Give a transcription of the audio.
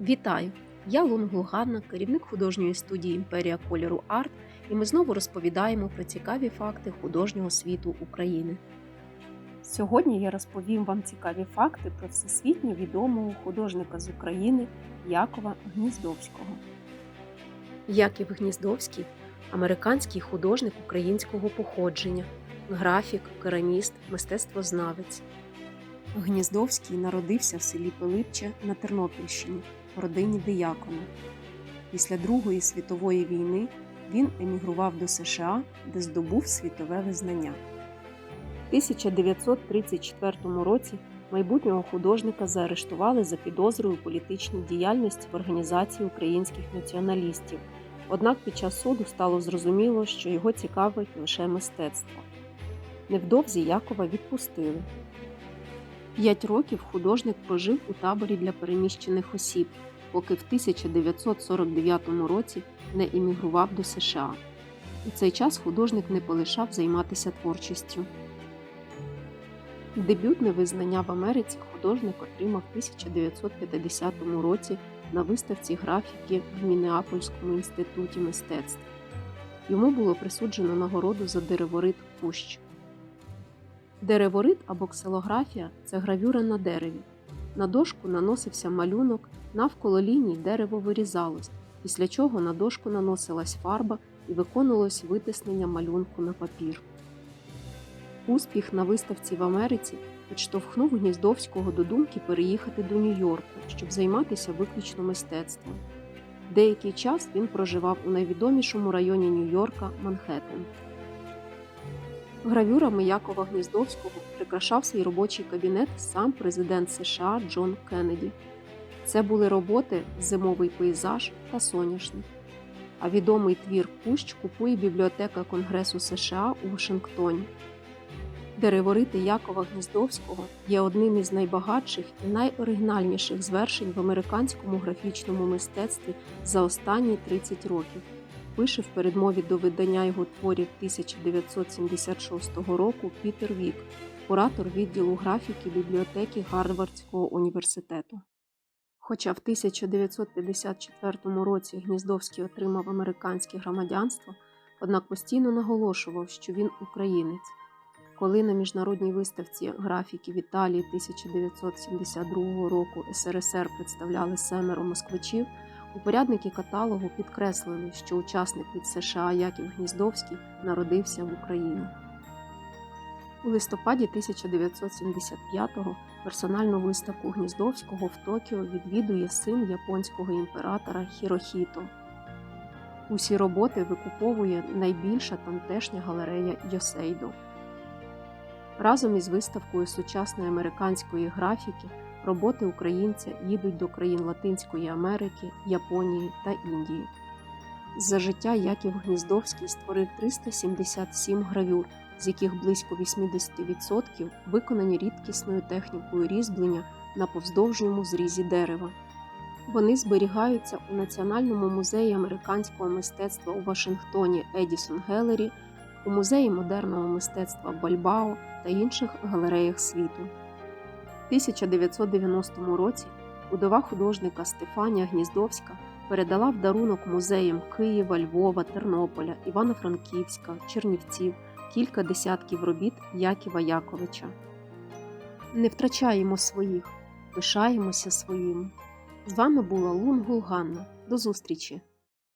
Вітаю! Я Лунгу Ганна, керівник художньої студії Імперія кольору Арт, і ми знову розповідаємо про цікаві факти художнього світу України. Сьогодні я розповім вам цікаві факти про всесвітньо відомого художника з України Якова Гніздовського. Яків Гніздовський американський художник українського походження, графік, кераміст, мистецтвознавець. Гніздовський народився в селі Пилипче на Тернопільщині в родині диякона. Після Другої світової війни він емігрував до США, де здобув світове визнання. В 1934 році майбутнього художника заарештували за підозрою політичній діяльності в організації українських націоналістів. Однак під час суду стало зрозуміло, що його цікавить лише мистецтво. Невдовзі Якова відпустили. П'ять років художник прожив у таборі для переміщених осіб, поки в 1949 році не іммігрував до США. У цей час художник не полишав займатися творчістю. Дебютне визнання в Америці художник отримав в 1950 році на виставці графіки в Мінеапольському інституті мистецтв. Йому було присуджено нагороду за дереворит Кущ. Дереворит або ксилографія це гравюра на дереві. На дошку наносився малюнок, навколо ліній дерево вирізалось, після чого на дошку наносилась фарба і виконувалось витиснення малюнку на папір. Успіх на виставці в Америці підштовхнув Гніздовського до думки переїхати до Нью-Йорку, щоб займатися виключно мистецтвом. Деякий час він проживав у найвідомішому районі Нью-Йорка Манхеттен. Гравюрами Якова Гніздовського прикрашав свій робочий кабінет сам президент США Джон Кеннеді. Це були роботи Зимовий пейзаж та соняшник. А відомий твір Кущ купує бібліотека Конгресу США у Вашингтоні. Дереворити Якова Гніздовського є одним із найбагатших і найоригінальніших звершень в американському графічному мистецтві за останні 30 років пише в передмові до видання його творів 1976 року Пітер Вік, куратор відділу графіки бібліотеки Гарвардського університету. Хоча в 1954 році Гніздовський отримав американське громадянство, однак постійно наголошував, що він українець. Коли на міжнародній виставці графіки в Італії 1972 року СРСР представляли семеро москвичів, Упорядники каталогу підкреслили, що учасник від США Яків Гніздовський народився в Україні. У листопаді 1975-го персональну виставку Гніздовського в Токіо відвідує син японського імператора Хірохіто. Усі роботи викуповує найбільша тамтешня галерея Йосейдо. Разом із виставкою сучасної американської графіки роботи українця їдуть до країн Латинської Америки, Японії та Індії. За життя Яків Гніздовський створив 377 гравюр, з яких близько 80% виконані рідкісною технікою різьблення на повздовжньому зрізі дерева. Вони зберігаються у Національному музеї американського мистецтва у Вашингтоні Едісон Гелері, у музеї модерного мистецтва Бальбао та інших галереях світу. 1990 році удова художника Стефанія Гніздовська передала в дарунок музеям Києва, Львова, Тернополя, Івано-Франківська, Чернівців кілька десятків робіт Яківа Яковича. Не втрачаємо своїх, пишаємося своїм. З вами була Лунгул Ганна. До зустрічі!